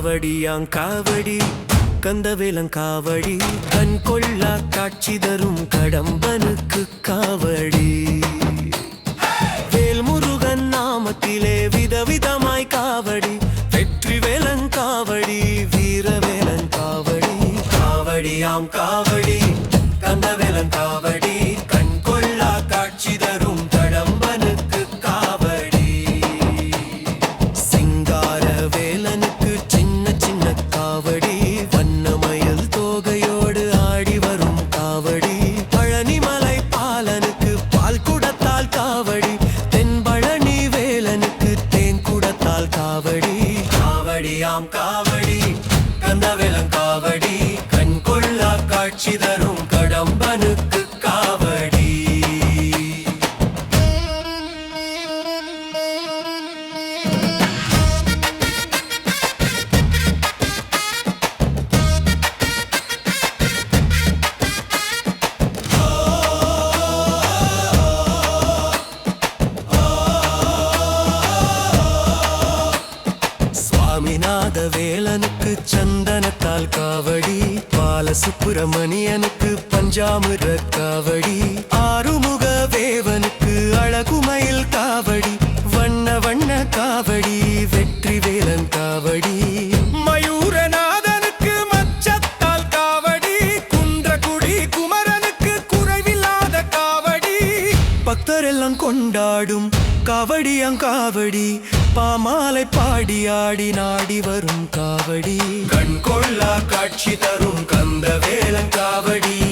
காவடியாங் காவடி கந்தவேலங்காவடி கண் கொள்ளா காட்சி தரும் கடம்பனுக்கு காவடி. வேல்முருகன் நாமத்திலே விதவிதமாய் காவடி வெற்றி வேலங்காவடி வீரவேலன் காவடி காவடியாம் காவடி கந்தவேலன் காவடி. காவடியாம் காவடி கந்தவேலம் காவடி. கண் கொள்ளா காட்சி தரும் சுவாமிநாத வேலனுக்கு சந்தனத்தால் காவடி பாலசுப்பிரமணியனுக்கு பஞ்சாமிர காவடி ஆறுமுக வேவனுக்கு அழகுமயில் காவடி வண்ண வண்ண காவடி வெற்றி வேலன் காவடி. மயூரநாதனுக்கு மச்சத்தால் காவடி குன்றகுடி குமரனுக்கு குறைவில்லாத காவடி. பக்தரெல்லாம் கொண்டாடும் காவடியங்காவடி பாமாலை பாடி ஆடி நாடி வரும் காவடி. கண் கொள்ளா காட்சி தரும் கந்த வேலங்காவடி காவடி.